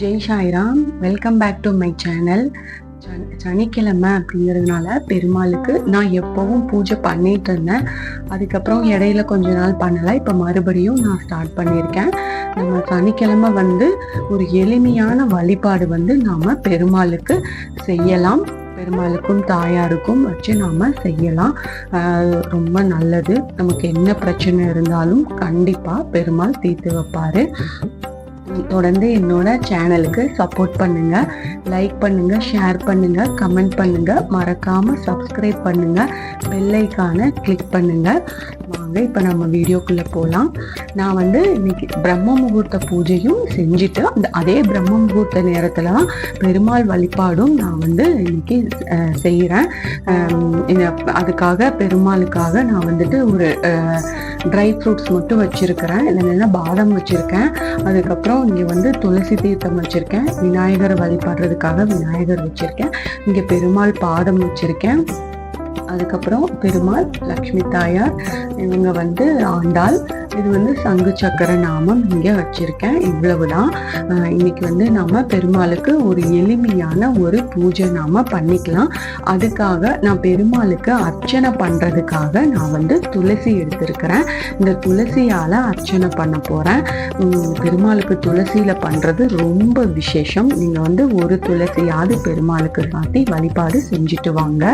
Jai Sairam welcome back to my channel சனிக்கிழமை அப்படிங்கிறதுனால பெருமாளுக்கு நான் எப்போவும் பூஜை பண்ணிட்டு இருந்தேன். அதுக்கப்புறம் இடையில கொஞ்ச நாள் பண்ணலை. இப்போ மறுபடியும் நான் ஸ்டார்ட் பண்ணியிருக்கேன். நம்ம சனிக்கிழமை வந்து ஒரு எளிமையான வழிபாடு வந்து நாம் பெருமாளுக்கு செய்யலாம். பெருமாளுக்கும் தாயாருக்கும் வச்சு நாம் செய்யலாம். ரொம்ப நல்லது. நமக்கு என்ன பிரச்சனை இருந்தாலும் கண்டிப்பாக பெருமாள் தீர்த்து வைப்பார். தொடர்ந்து என்னோட சேனலுக்கு சப்போர்ட் பண்ணுங்க. லைக் பண்ணுங்க ஷேர் பண்ணுங்க கமெண்ட் பண்ணுங்க. மறக்காம சப்ஸ்கிரைப் பண்ணுங்க. பெல்லைக்கான கிளிக் பண்ணுங்க. வாங்க இப்போ நம்ம வீடியோக்குள்ளே போகலாம் நான் வந்து இன்னைக்கு பிரம்ம முகூர்த்த பூஜையும் செஞ்சுட்டு அந்த அதே பிரம்ம முகூர்த்த நேரத்தில் தான் பெருமாள் வழிபாடும் நான் வந்து இன்னைக்கு செய்கிறேன் அதுக்காக பெருமாளுக்காக நான் வந்துட்டு ஒரு ட்ரை ஃப்ரூட்ஸ் மட்டும் வச்சுருக்கிறேன். இல்லைன்னா பாதம் வச்சுருக்கேன். அதுக்கப்புறம் இங்கே வந்து துளசி தீர்த்தம் வச்சிருக்கேன். விநாயகர் வழிபடுறதுக்காக விநாயகர் வச்சிருக்கேன். இங்கே பெருமாள் பாதம் வச்சிருக்கேன். அதுக்கப்புறம் பெருமாள் லக்ஷ்மி தாயார் இவங்க வந்து ஆண்டாள். இது வந்து சங்கு சக்கர நாமம் இங்கே வச்சிருக்கேன். இவ்வளவுதான். தான் இன்னைக்கு வந்து நம்ம பெருமாளுக்கு ஒரு எளிமையான ஒரு பூஜை நாம பண்ணிக்கலாம். அதுக்காக நான் பெருமாளுக்கு அர்ச்சனை பண்ணுறதுக்காக நான் வந்து துளசி எடுத்திருக்கிறேன். இந்த துளசியால் அர்ச்சனை பண்ண போகிறேன் பெருமாளுக்கு துளசியில் பண்ணுறது ரொம்ப விசேஷம். நீங்கள் வந்து ஒரு துளசியாவது பெருமாளுக்கு சாத்தி வழிபாடு செஞ்சுட்டு வாங்க.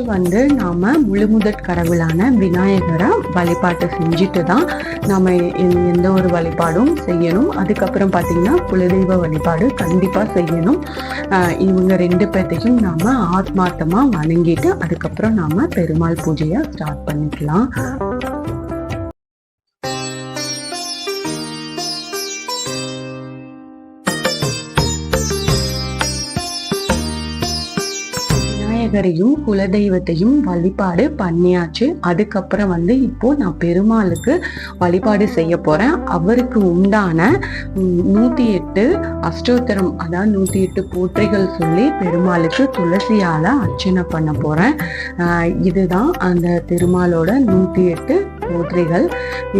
ஃபஸ்ட்டு வந்து நாம் முழுமுதற் கடவுளான விநாயகரை வழிபாட்டை செஞ்சுட்டு தான் நம்ம எ- எந்த ஒரு வழிபாடும் செய்யணும். அதுக்கப்புறம் பார்த்திங்கன்னா குலதெய்வ வழிபாடு கண்டிப்பாக செய்யணும். இவங்க ரெண்டு பேர்த்தையும் நாம் ஆத்மார்த்தமாக வணங்கிட்டு அதுக்கப்புறம் நாம் பெருமாள் பூஜையை ஸ்டார்ட் பண்ணிக்கலாம். விநாயகரையும் குலதெய்வத்தையும் வழிபாடு பண்ணியாச்சு. அதுக்கப்புறம் வந்து இப்போ நான் பெருமாளுக்கு வழிபாடு செய்ய போறேன். அவருக்கு உண்டான நூத்தி எட்டு அஷ்டோத்தரம் அதாவது நூத்தி எட்டு போற்றிகள் சொல்லி பெருமாளுக்கு துளசியால அர்ச்சனை பண்ண போறேன். இதுதான் அந்த திருமாலோட நூத்தி எட்டு போற்றிகள்.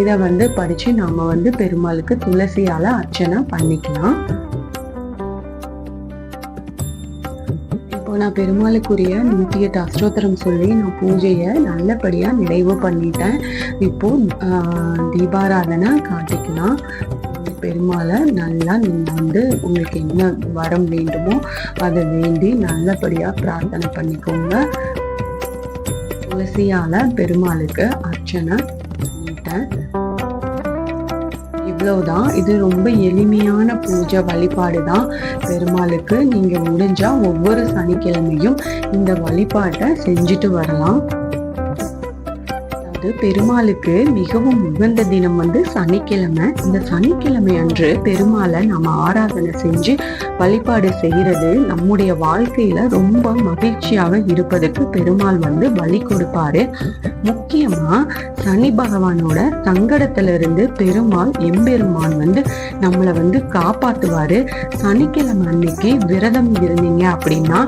இதை வந்து படிச்சு நாம வந்து பெருமாளுக்கு துளசியால அர்ச்சனை பண்ணிக்கலாம். நான் பெருமாளுக்குரிய நூற்றி எட்டு அஷ்டோத்திரம் சொல்லி நான் பூஜையை நல்லபடியாக நிறைவு பண்ணிட்டேன். இப்போ தீபாராதனை காட்டிக்கலாம் பெருமாளை நல்லா நீங்கள் வந்து உங்களுக்கு என்ன வரம் வேண்டுமோ அதை வேண்டி நல்லபடியாக பிரார்த்தனை பண்ணிக்கோங்க. துளசியால் பெருமாளுக்கு அர்ச்சனை பண்ணிட்டேன். அவ்வளோதான் இது ரொம்ப எளிமையான பூஜை வழிபாடு தான் பெருமாளுக்கு. நீங்கள் முடிஞ்சா ஒவ்வொரு சனிக்கிழமையும் இந்த வழிபாட்டை செஞ்சுட்டு வரலாம். அதாவது பெருமாளுக்கு மிகவும் உகந்த தினம் வந்து சனிக்கிழமை. இந்த சனிக்கிழமை அன்று பெருமாளை நம்ம ஆராதனை செஞ்சு வழிபாடு செய்யறது நம்முடைய வாழ்க்கையில ரொம்ப மகிழ்ச்சியாக இருப்பதற்கு பெருமாள் வந்து வழி கொடுப்பாரு. முக்கியமா சனி பகவானோட சங்கடத்துல இருந்து பெருமாள் எம்பெருமான் வந்து நம்மளை வந்து காப்பாத்துவாரு. சனிக்கிழமை அன்னைக்கு விரதம் இருந்தீங்க அப்படின்னா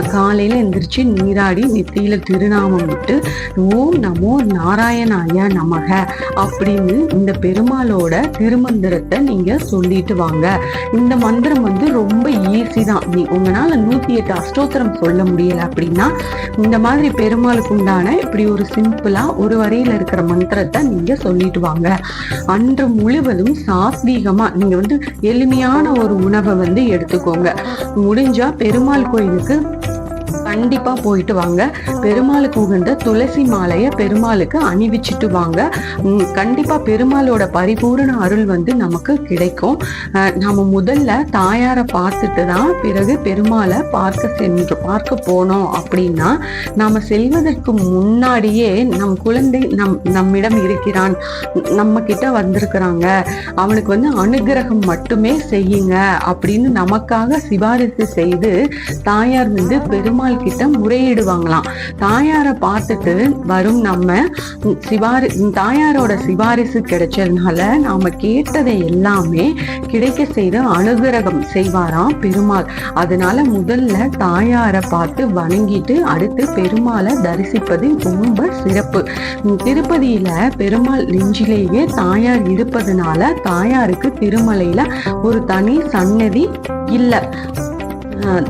காலையில எந்திரிச்சு நீராடி நெத்தியில திருநாமம் விட்டு ஓம் நமோ நாராயணாய நமக அப்படின்னு இந்த பெருமாளோட திருமந்திரத்தை நீங்க சொல்லிட்டு வாங்க. இந்த மந்திரம் வந்து ரொம்ப ஈஸி தான். நீ உங்களால நூத்தி எட்டு அஷ்டோத்திரம் சொல்ல முடியல அப்படின்னா இந்த மாதிரி பெருமாளுக்கு உண்டான இப்படி ஒரு சிம்பிளா ஒரு வரையில் இருக்கிற மந்திரத்தை நீங்க சொல்லிட்டு வாங்க. அன்று முழுவதும் சாத்வீகமாக நீங்க வந்து எளிமையான ஒரு உணவை வந்து எடுத்துக்கோங்க. முடிஞ்சா பெருமாள் கோயிலுக்கு கண்டிப்பாக போயிட்டு வாங்க. பெருமாளுக்கு உகந்த துளசி மாலையை பெருமாளுக்கு அணிவிச்சிட்டு வாங்க. கண்டிப்பாக பெருமாளோட பரிபூரண அருள் வந்து நமக்கு கிடைக்கும். நாம் முதல்ல தாயாரை பார்த்துட்டு தான் பிறகு பெருமாளை பார்க்க சென்று பார்க்க போனோம் அப்படின்னா நாம் செல்வதற்கு முன்னாடியே நம் குழந்தை நம் நம்மிடம் இருக்கிறான் நம்ம கிட்ட வந்திருக்கிறாங்க. அவனுக்கு வந்து அனுகிரகம் மட்டுமே செய்யுங்க அப்படின்னு நமக்காக சிபாரிசு செய்து தாயார் வந்து பெருமாள் கிட்ட முறையிடுவாங்களாம். தாயாரை பார்த்துட்டு வரும் நம்ம சிபாரி தாயாரோட சிபாரிசு கிடைச்சதுனால நாம கேட்டதை எல்லாமே கிடைக்க செய்து அனுகிரகம் செய்வாராம் பெருமாள். அதனால முதல்ல தாயாரை பார்த்து வணங்கிட்டு அடுத்து பெருமாளை தரிசிப்பது ரொம்ப சிறப்பு. திருப்பதியில பெருமாள் நெஞ்சிலேயே தாயார் இருப்பதனால தாயாருக்கு திருமலையில ஒரு தனி சன்னதி இல்ல.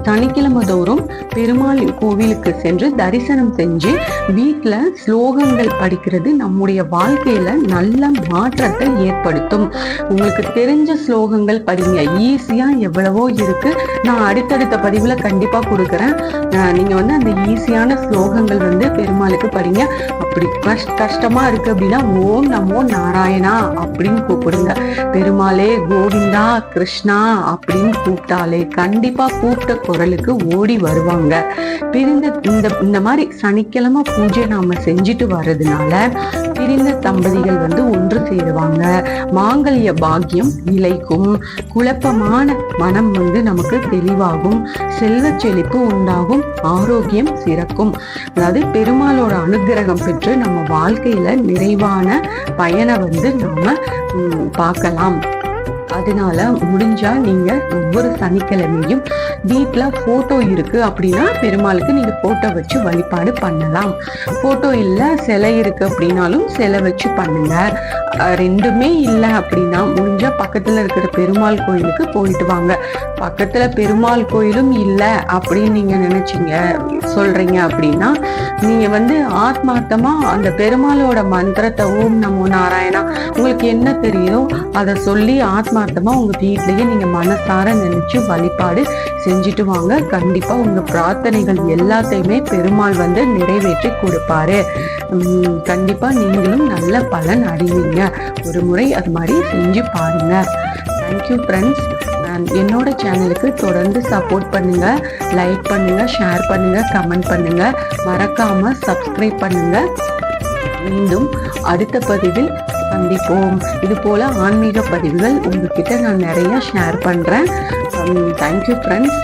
சனிக்கிழமை தோறும் பெருமாள் கோவிலுக்கு சென்று தரிசனம் செஞ்சு வீட்டில் ஸ்லோகங்கள் படிக்கிறது நம்முடைய வாழ்க்கையில நல்ல மாற்றத்தை ஏற்படுத்தும். உங்களுக்கு தெரிஞ்ச ஸ்லோகங்கள் படிங்க. ஈஸியா எவ்வளவோ இருக்கு. நான் அடுத்தடுத்த பதிவுல கண்டிப்பா கொடுக்குறேன். நீங்கள் நீங்க வந்து அந்த ஈஸியான ஸ்லோகங்கள் வந்து பெருமாளுக்கு படிங்க. அப்படி கஷ்- கஷ்டமா இருக்கு அப்படின்னா ஓம் நமோ நாராயணா அப்படின்னு கூப்பிடுங்க. பெருமாளே கோவிந்தா கிருஷ்ணா அப்படின்னு கூப்பிட்டாலே கண்டிப்பா கூப்பிட்ட குரலுக்கு ஓடி வருவாங்க. பிரிந்த இந்த இந்த மாதிரி சனிக்கிழமை பூஜை நாம செஞ்சுட்டு வர்றதுனால பிரிந்த தம்பதிகள் வந்து ஒன்று சேருவாங்க. மாங்கல்ய பாக்கியம் நிலைக்கும். குழப்பமான மனம் வந்து நமக்கு தெளிவாகும். செல்வ செழிப்பு உண்டாகும். ஆரோக்கியம் சிறக்கும். அதாவது பெருமாளோட அனுகிரகம் பெற்று நம்ம வாழ்க்கையில நிறைவான பயனை வந்து நாம பார்க்கலாம். அதனால முடிஞ்சா நீங்க ஒவ்வொரு சனிக்கிழமையும் வீட்ல போட்டோ இருக்கு அப்படின்னா பெருமாளுக்கு நீங்க போட்டோ வச்சு வழிபாடு பண்ணலாம். போட்டோ இல்லை சிலை இருக்கு அப்படின்னாலும் சிலை வச்சு பண்ணுங்க. ரெண்டுமே இல்லை அப்படின்னா முடிஞ்சா பக்கத்துல இருக்கிற பெருமாள் கோயிலுக்கு போயிட்டு வாங்க. பக்கத்துல பெருமாள் கோயிலும் இல்லை அப்படின்னு நீங்க நினைச்சீங்க சொல்றீங்க அப்படின்னா நீங்க வந்து ஆத்மார்த்தமா அந்த பெருமாளோட மந்திரத்தை ஓம் நமோ நாராயணா உங்களுக்கு என்ன தெரியுதோ அதை சொல்லி ஆத்மார்த்தமா உங்க வீட்லயே நீங்க மனசார நினைச்சு வழிபாடு செஞ்சுட்டு வாங்க. கண்டிப்பா உங்க பிரார்த்தனைகள் எல்லாத்தையுமே பெருமாள் வந்து நிறைவேற்றி கொடுப்பாரு. கண்டிப்பாக கண்டிப்பா நீங்களும் நல்ல பலன் அடைவீங்க. ஒரு முறை அது மாதிரி செஞ்சு பாருங்க. தேங்க்யூ ஃப்ரெண்ட்ஸ் என்னோட சேனலுக்கு தொடர்ந்து சப்போர்ட் பண்ணுங்க. லைக் பண்ணுங்க ஷேர் பண்ணுங்க கமெண்ட் பண்ணுங்க. மறக்காம சப்ஸ்கிரைப் பண்ணுங்க. மீண்டும் அடுத்த பதிவில் சந்திப்போம். இது போல ஆன்மீக பதிவுகள் உங்ககிட்ட நான் நிறைய ஷேர் பண்றேன். Um, thank you friends